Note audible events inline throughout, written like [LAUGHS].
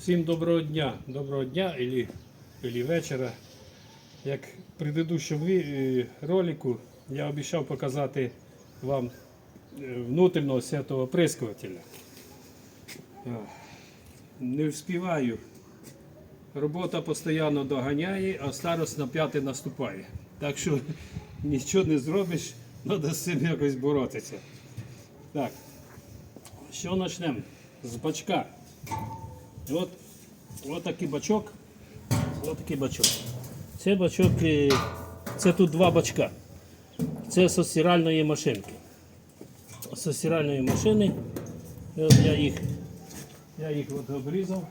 Всім доброго дня, доброго дня или, или вечора. Як в предыдущому е, ролику я обіцяв показати вам е, внутрішнього святого прискувателя. Не вспіваю. Робота постійно доганяє, а старость на п'яте наступає. Так що [LAUGHS] нічого не зробиш, треба з цим якось боротися. Так, що почнемо? З бачка. І От, такий бачок. От такий бачок. Це бачок, е, це тут два бачка. Це з стиральної машинки. З стиральної машини. От я їх, я їх от обрізав.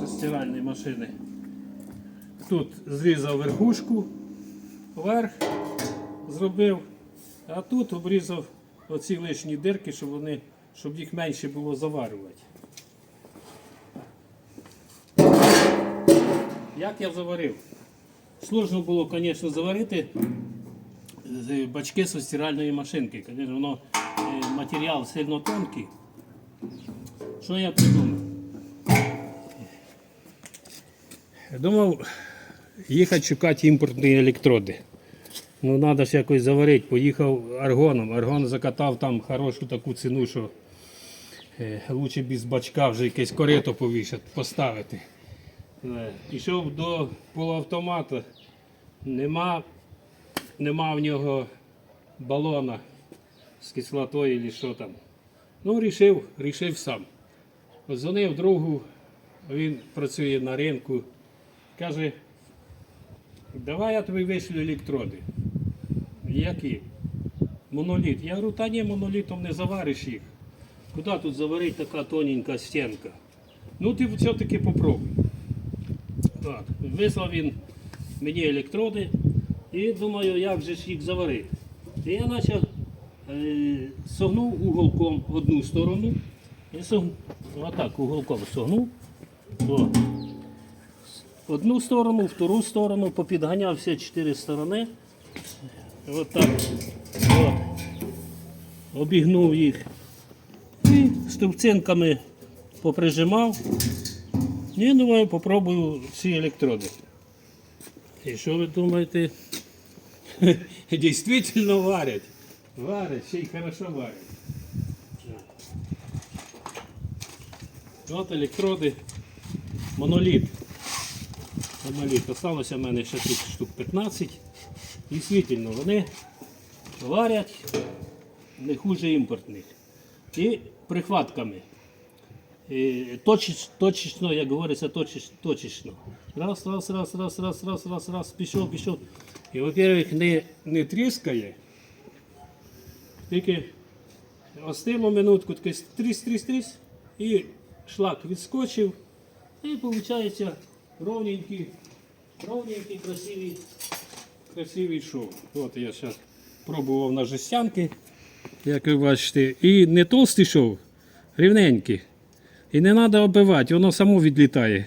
З стиральної машини. Тут зрізав верхушку, верх зробив, а тут обрізав оці лишні дирки, щоб вони, щоб їх менше було заварювати. Як я заварив? Сложно було, звісно, заварити бачки з стиральної машинки. Звісно, воно е, матеріал сильно тонкий. Що я придумав? Думав їхати шукати імпортні електроди. Ну, треба ж якось заварити. Поїхав аргоном. Аргон закатав там хорошу таку ціну, що е, лучше без бачка вже якесь корито повішати, поставити. Е, Пішов до полуавтомата. Нема, нема в нього балона з кислотою чи що там. Ну, рішив, рішив сам. Дзвонив другу, він працює на ринку. Каже, давай я тобі вишлю електроди. Які? Моноліт. Я говорю, та ні, монолітом не завариш їх. Куди тут заварить така тоненька стінка? Ну ти все-таки попробуй. Так, вислав він мені електроди і думаю, як же ж їх заварити. І я почав е, согнув уголком одну сторону. І согнув, отак уголком согнув. О. Одну сторону, втору сторону, попідганяв всі чотири сторони. От так. От. Обігнув їх. І стовпцинками поприжимав. І думаю, попробую всі електроди. І що ви думаєте? [LAUGHS] Дійсно варять. Варять, ще й хорошо варять. От електроди. Моноліт. Моноліт. Осталося в мене ще тут штук 15. Дійсно, вони варять не хуже імпортних. І прихватками. Точечно, точечно, як говориться, точечно, точечно. Раз, раз, раз, раз, раз, раз, раз, раз, пішов, пішов. І, во-первых, не, не тріскає. Тільки остило минутку, таке тріс, тріс, тріс, і шлак відскочив. І виходить ровненький, ровненький, красивий, красивий шов. От я зараз пробував на жестянки, як ви бачите. І не толстий шов, рівненький. І не треба оббивати, воно само відлітає.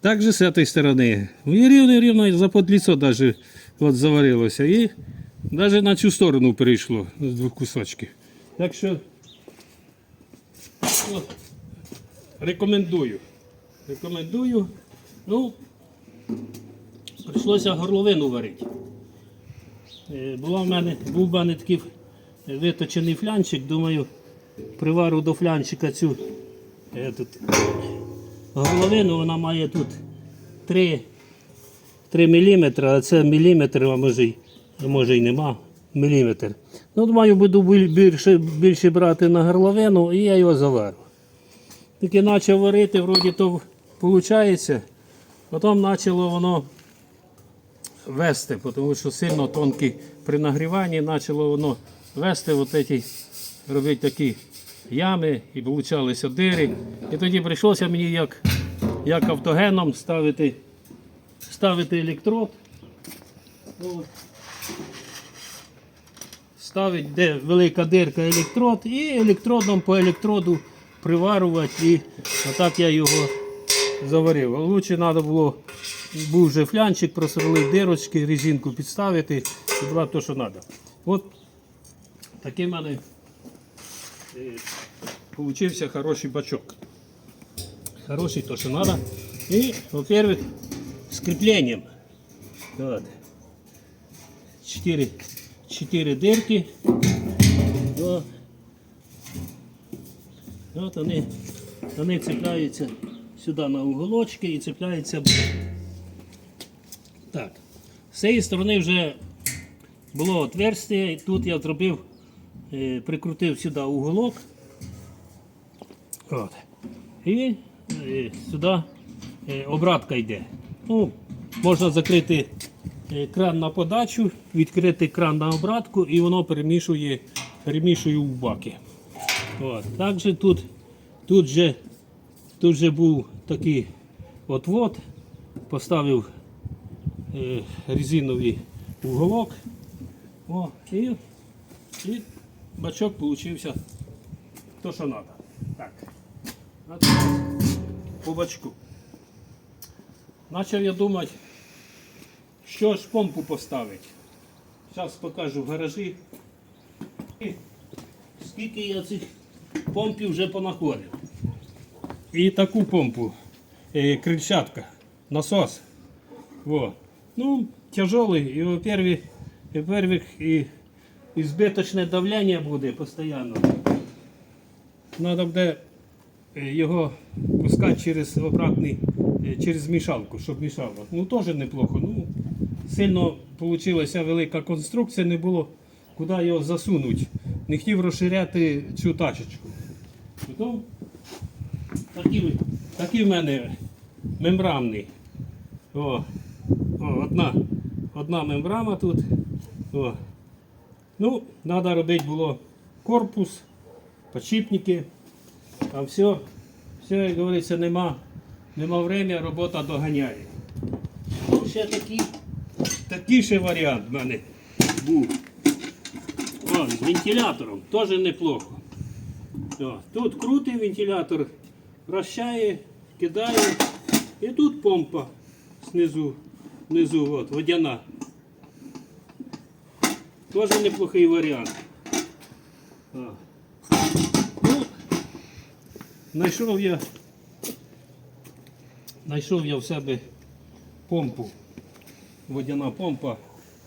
Так же з цієї сторони. І рівно, рівно за подліцо даже от заварилося. І навіть на цю сторону перейшло з двох кусочків. Так що от, рекомендую. Рекомендую. Ну, прийшлося горловину варити. Е, Була в мене, був в мене такий виточений флянчик, думаю, привару до флянчика цю е, тут, горловину, вона має тут 3, 3 мм, а це міліметр, а може, й- може й нема. Міліметр. Ну, думаю, буду більше, більше брати на горловину і я його заварю. Тільки почав варити, вроді то виходить. Потім почало воно вести, тому що сильно тонкий при нагріванні почало воно вести от ці, робити такі ями і получалися дири. І тоді прийшлося мені як, як автогеном ставити, ставити електрод. От. Ставить, де велика дирка електрод, і електродом по електроду приварувати. І отак я його заварив. Лучше треба було, був вже флянчик, просверлив дирочки, резинку підставити і брати те, що треба. От такий в мене е, получився хороший бачок. Хороший то, что надо. И, во-первых, с креплением. Вот. Четыре, четыре дырки. Вот. От вони, вони цепляються сюди на уголочки і цепляються. Так. З цієї сторони вже було отверстие, і тут я зробив, е, прикрутив сюди уголок. От. І е, сюди е, обратка йде. Ну, можна закрити е, кран на подачу, відкрити кран на обратку і воно перемішує, перемішує в баки. От. Також тут, тут, же, тут же був такий отвод, поставив е, резиновий уголок. О, і, і бачок получився то, що треба. Так. А тепер по бачку. Почав я думати, що ж помпу поставити. Зараз покажу в гаражі. І Скільки я цих помпів вже понаходив. І таку помпу. Е, крильчатка. Насос. Во. Ну, тяжелый. І, во-первых, во-первых, і, і збиточне давлення буде постійно. Надо буде е, його пускати через обратний, е, через мішалку, щоб мішало. Ну, теж неплохо. Ну, сильно вийшла велика конструкція, не було куди його засунути. Не хотів розширяти цю тачечку. Потім такі, такі в мене мембранний. О, о, одна, одна мембрана тут. О. Ну, треба робити було корпус, подшипники. А все, все, як говориться, нема, нема времени, робота доганяє. Ну, ще такий, такий ще варіант в мене був. О, з вентилятором, теж неплохо. О, тут крутий вентилятор, вращає, кидає. І тут помпа знизу, внизу, от, водяна. Теж неплохий варіант. О. Ну, знайшов я, знайшов я в себе помпу. Водяна помпа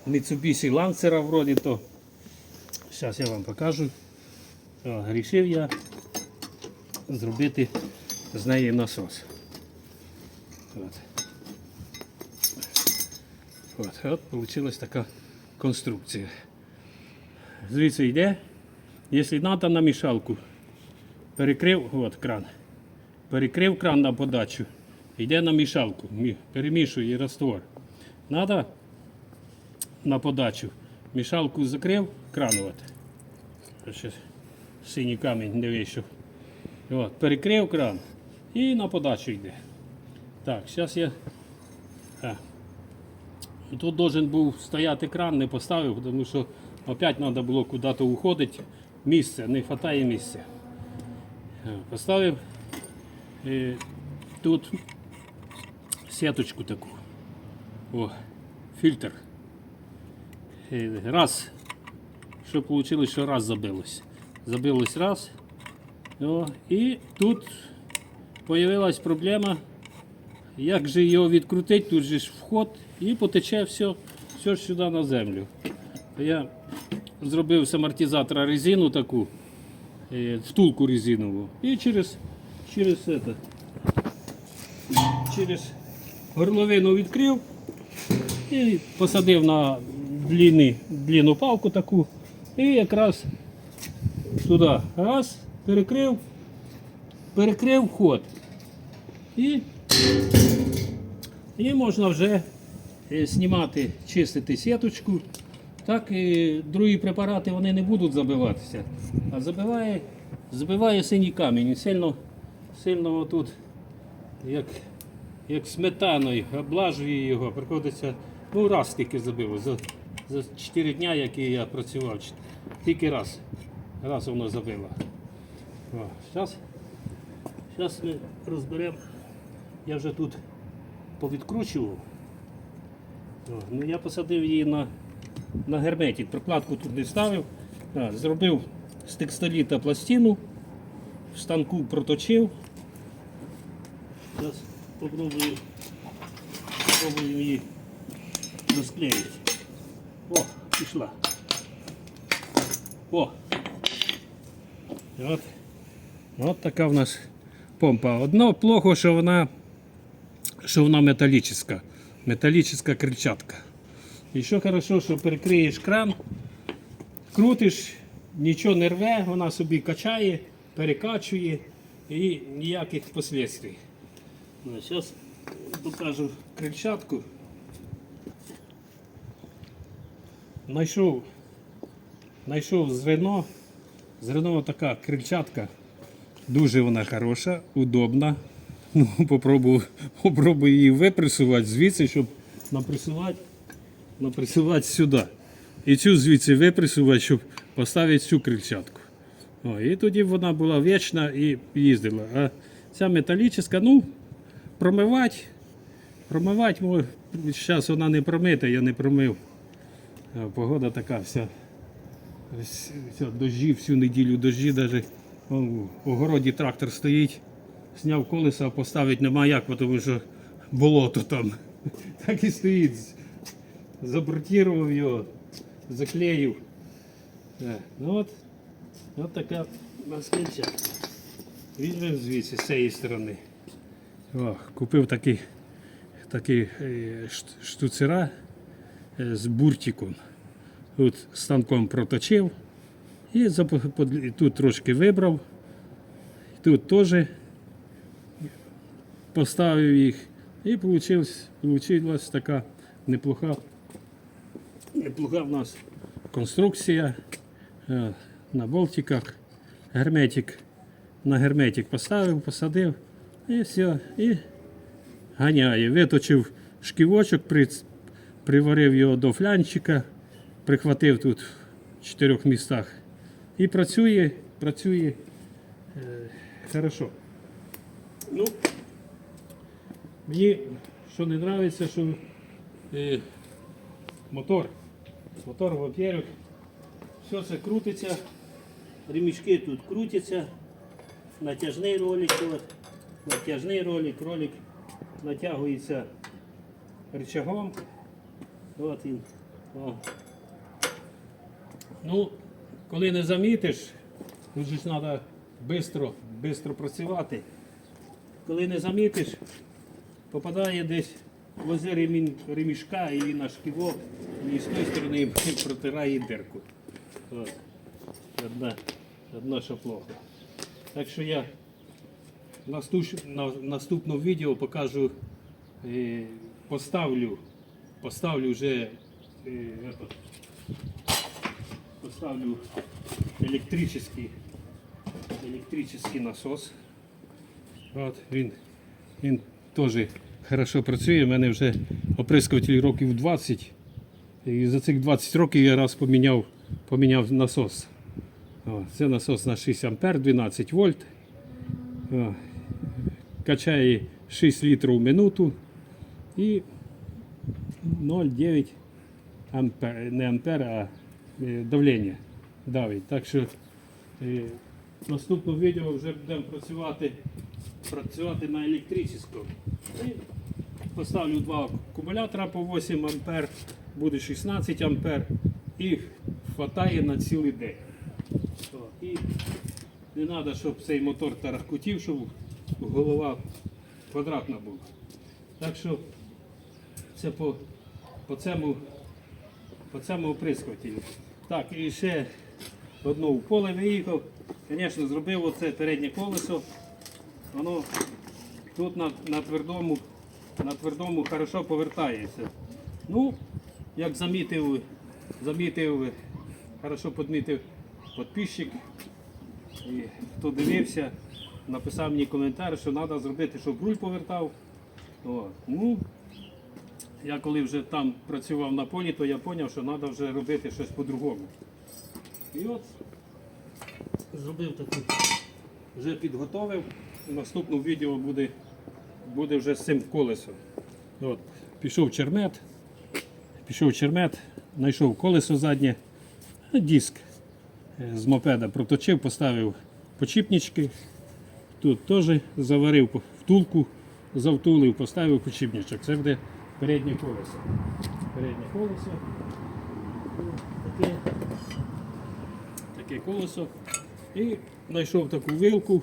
Mitsubishi Lancer вроді то. Зараз я вам покажу. О, рішив я зробити з неї насос. От. От, от вийшла така конструкція. Звідси йде. Якщо треба на мішалку, перекрив от кран. Перекрив кран на подачу, йде на мішалку, мі- перемішує раствор. Надо на подачу. Мішалку закрив, кран от. Синій камінь не вийшов. От, перекрив кран і на подачу йде. Так, зараз я. А. Тут должен був стояти кран, не поставив, тому що опять треба було куди-то уходити. Місце, не вистачає місця. Е, Поставив е, тут сіточку таку. О, фільтр. Е, Раз. Що вийшло, що раз забилось. Забилось раз. О, і тут з'явилась проблема. Як же його відкрутити, тут же ж вход і потече все, все ж сюди на землю. Я зробив з амортизатора резину таку, е, втулку резинову. І через, через, это, через горловину відкрив і посадив на длинний, длинну палку таку. І якраз туди раз, перекрив, перекрив вход. І і можна вже е, знімати, чистити сіточку. Так і другі препарати вони не будуть забиватися. А забиває, забиває синій камінь. Сильно, сильно тут, як, як сметаною, облажує його. Приходиться, ну раз тільки забило. За, за 4 дня, які я працював, тільки раз. Раз воно забило. Зараз, зараз ми розберемо. Я вже тут повідкручував. О, ну, я посадив її на, на герметик. Прокладку тут не ставив. Зробив з текстоліта пластину. в станку проточив. Зараз попробую, попробую її розклеїти. О, пішла. О! От. От така в нас помпа. Одно плохо, що вона, що вона металічна. Металічна крильчатка. І що хорошо, що перекриєш кран, крутиш, нічого не рве, вона собі качає, перекачує і ніяких послідствий. Зараз покажу крильчатку. Знайшов, знайшов з Рено. З Рено така крильчатка. Дуже вона хороша, удобна. Ну, попробую, [LAUGHS] попробую її випресувати звідси, щоб напресувати, напресувати сюди. І цю звідси випресувати, щоб поставити цю крильчатку. О, і тоді вона була вічна і їздила. А ця металічна, ну, промивати, промивати, зараз вона не промита, я не промив. Погода така вся. Ось, Все, всю неділю, дожді навіть у огороді трактор стоїть, зняв колеса, поставити нема як, тому що болото там. [LAUGHS] Так і стоїть. Забортував його, заклеїв. Ну от, от така маскинця. Візьмемо звідси з цієї сторони. О, купив такий, такий е, штуцера з буртиком. Тут станком проточив. І тут трошки вибрав. Тут теж поставив їх. І вийшла така неплоха, неплоха в нас конструкція е, на болтиках. Герметик. На герметик поставив, посадив і все. І ганяє. Виточив шківочок, приварив його до флянчика, прихватив тут в чотирьох містах. І працює, працює е, хорошо. Ну, мені що не подобається, що е, мотор. Мотор, во-первых, все це крутиться, ремішки тут крутяться, натяжний ролик, от, натяжний ролик, ролик натягується рычагом. От він. О. Ну, коли не замітиш, тут ж треба швидко, швидко працювати. Коли не замітиш, попадає десь возле ремішка і він аж кивок, і з тої сторони [LAUGHS] протирає дирку. От. Одна, одна що плохо. Так що я наступ, на наступному відео покажу, е, поставлю, поставлю вже е, этот, поставлю электрический, электрический насос. От, він, він теж хорошо працює. У мене вже оприскуватель років 20. І за цих 20 років я раз поміняв, поміняв насос. О, це насос на 6 ампер, 12 вольт. О, качає 6 літрів в минуту і 0,9 ампер, не ампер, а е, давлення давить. Так що е, в наступному відео вже будемо працювати, працювати на електричному. Поставлю два акумулятора по 8 ампер, буде 16 ампер і хватає на цілий день. І не треба, щоб цей мотор тарахкотів, щоб голова квадратна була. Так що це по, по цьому по цьому оприскувателю. Так, і ще одно в поле виїхав. Звісно, зробив оце переднє колесо. Воно тут на, на твердому, на твердому хорошо повертається. Ну, як замітив, замітив, хорошо підмітив підписчик, і хто дивився, написав мені коментар, що треба зробити, щоб руль повертав. О, ну, я коли вже там працював на полі, то я зрозумів, що треба вже робити щось по-другому. І от зробив таку, вже підготовив. Наступне відео буде, буде вже з цим колесом. От, пішов чермет, пішов чермет, знайшов колесо заднє, диск е, з мопеда проточив, поставив почіпнички, Тут теж заварив втулку, завтулив, поставив почіпничок. Це буде переднє колесо. Переднє колесо. Таке, таке колесо. І знайшов таку вилку,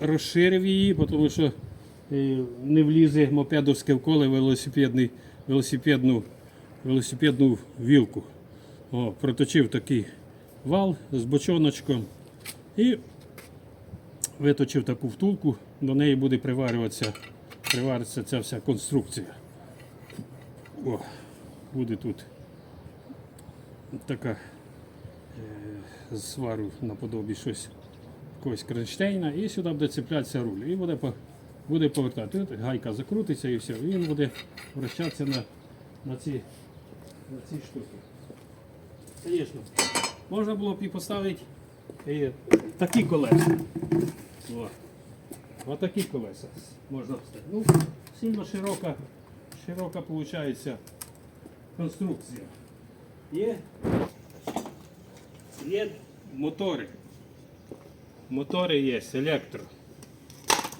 розширив її, тому що е, не влізе мопедовське в коле велосипедний, велосипедну, велосипедну вілку. О, проточив такий вал з бочоночком і виточив таку втулку, до неї буде приварюватися, приварюватися ця вся конструкція. О, буде тут така е, свару наподобі щось якогось кронштейна, і сюди буде цеплятися руль. І буде, по- буде повертати. Гайка закрутиться і все. Він буде вращатися на, на, ці, на ці штуки. Звісно, можна було б і поставити і такі колеса. Ось такі колеса можна поставити. Ну, сильно широка, широка виходить конструкція. Є, є мотори. Мотори є, електро.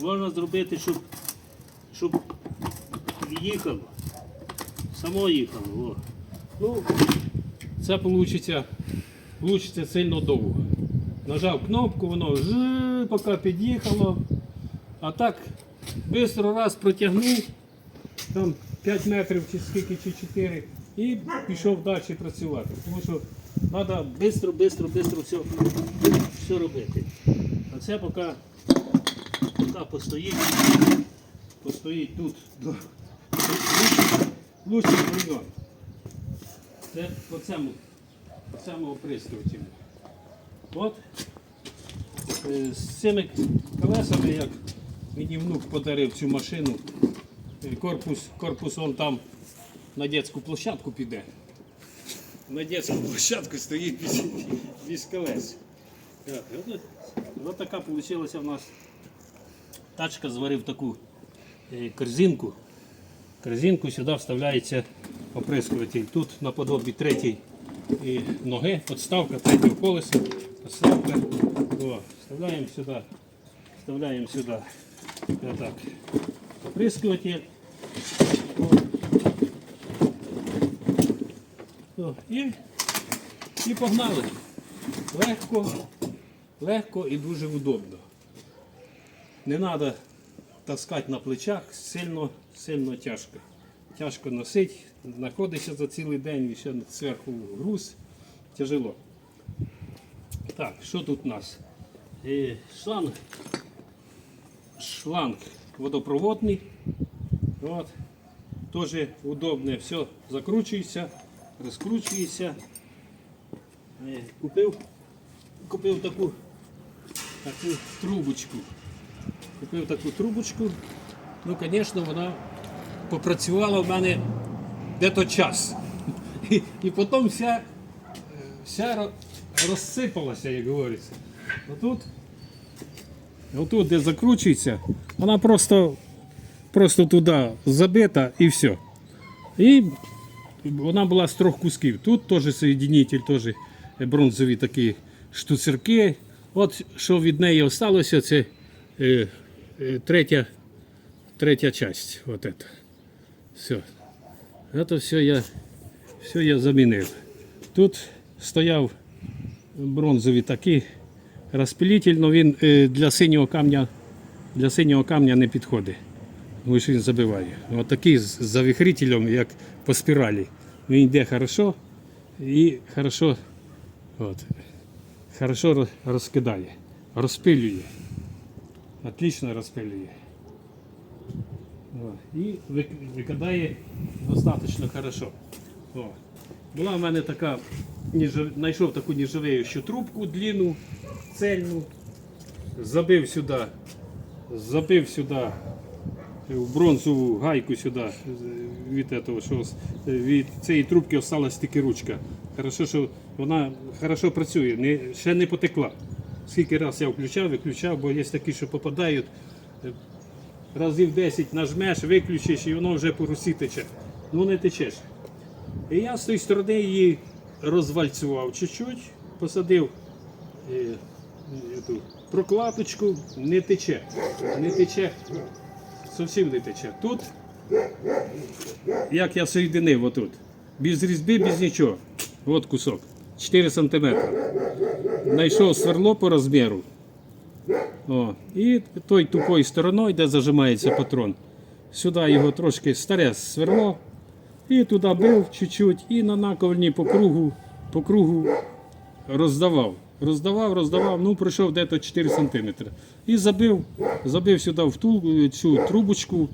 Можна зробити, щоб, щоб їхало. Само їхало. О. Ну, це вийде, сильно довго. Нажав кнопку, воно ж поки під'їхало. А так швидко раз протягнув, там 5 метрів чи скільки, чи 4, і пішов далі працювати. Тому що треба швидко, швидко, швидко все, все робити. А це поки, поки постоїть, постоїть тут лучших времен. Це по цьому, по цьому оприскувачі. От е, з цими колесами, як мені внук подарив цю машину, е, корпус, корпус он там на дитячу площадку піде. На дитячу площадку стоїть без, без колес. От, от така вийшла в нас тачка, зварив таку е, корзинку. Корзинку сюди вставляється оприскуватель. Тут наподобі третій ноги, подставка третього колеса, подставка. Вставляємо сюди, вставляємо сюди отак, оприскуватель. О, і, і погнали. Легко, легко і дуже удобно. Не треба таскати на плечах, сильно, сильно тяжко. Тяжко носити, знаходишся за цілий день і ще зверху груз. Тяжело. Так, що тут у нас? Е, шланг. Шланг водопроводний. От. Теж удобне, все закручується, розкручується. Е, Купив, купив таку, таку трубочку. Купив таку трубочку. Ну, звісно, вона попрацювала в мене де-то час. І, і потім вся, е, вся розсипалася, як говориться. Отут, отут, де закручується, вона просто, просто туди забита і все. І вона була з трьох кусків. Тут теж соєдинитель, теж бронзові такі штуцерки. От що від неї залишилося, це е, е, третя, третя часть. Вот это. Все. Это все я, все я замінив. Тут стояв бронзовий такий розпилитель, але він е, для синього камня, для синього камня не підходить. Тому що він забиває. Ось такий з завихрителем, як по спіралі. Він йде хорошо і хорошо, от, хорошо роз- розкидає, розпилює. Отлично розпилює. І викидає достатньо хорошо. О. Була в мене така, знайшов таку нержавеючу трубку длинну, цельну, забив сюди, забив сюди в бронзову гайку сюди від, этого, що, від цієї трубки осталась тільки ручка. Хорошо, що вона хорошо працює, не, ще не потекла. Скільки раз я включав, виключав, бо є такі, що попадають. Разів 10 нажмеш, виключиш і воно вже по русі тече. Ну не течеш. І я з тої сторони її розвальцював чуть-чуть, посадив е, е, ту прокладочку не тече. Не тече. Зовсім не тече. Тут, як я соєдинив отут. Без різьби, без нічого. От кусок. 4 см. Знайшов сверло по розміру. О, і той тупою стороною, де зажимається патрон. Сюди його трошки старе сверло. І туди бив чуть-чуть, і на наковальні по кругу, по кругу роздавав. Роздавав, роздавав, ну пройшов десь 4 см. І забив, забив сюди в ту, цю трубочку,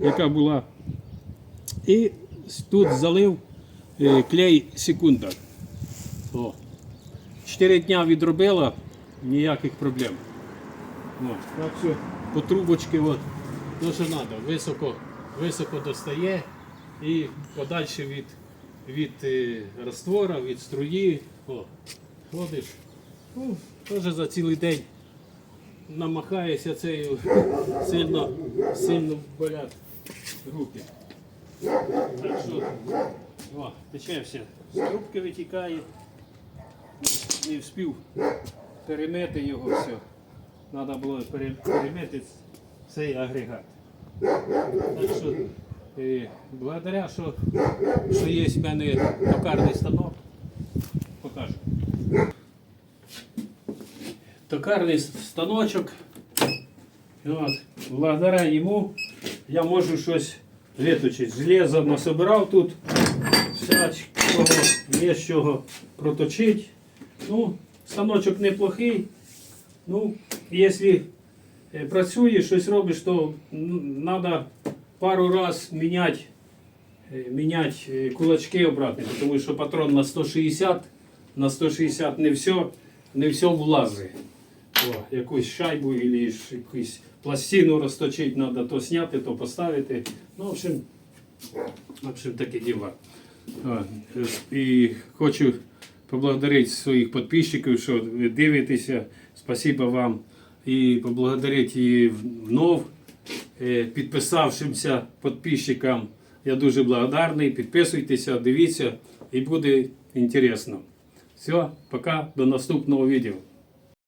яка була. І тут залив е, клей секунда. О. Чотири дня відробила, ніяких проблем. Так що по трубочці, от, то що треба, високо, високо достає і подальше від, від е, від струї. О, ходиш. Ну, теж за цілий день намахаєшся цією, [LAUGHS] сильно, сильно болять руки. Так що, о, тече все. З трубки витікає. Не встиг перемити його все. Треба було пере- перемити цей агрегат. Так що, е, благодаря, що, що є в мене токарний станок, покажу. Токарний станочок. От, благодаря йому я можу щось виточити. Железо насобирав тут, всячого є з чого проточити. Ну, станочок неплохий. Ну, якщо е, працюєш, щось робиш, то треба пару раз міняти, е, міняти е, кулачки обратно, тому що патрон на 160, на 160 не все, не все влазить. О, якусь шайбу або якусь пластину розточити треба, то зняти, то поставити. Ну, в общем, в общем таке діло. А, е, І хочу поблагодарити своїх підписчиків, що ви дивитеся. Спасибо вам. І поблагодарити її вновь е, підписавшимся підписчикам. Я дуже благодарний. Підписуйтеся, дивіться і буде інтересно. Все, пока, до наступного відео.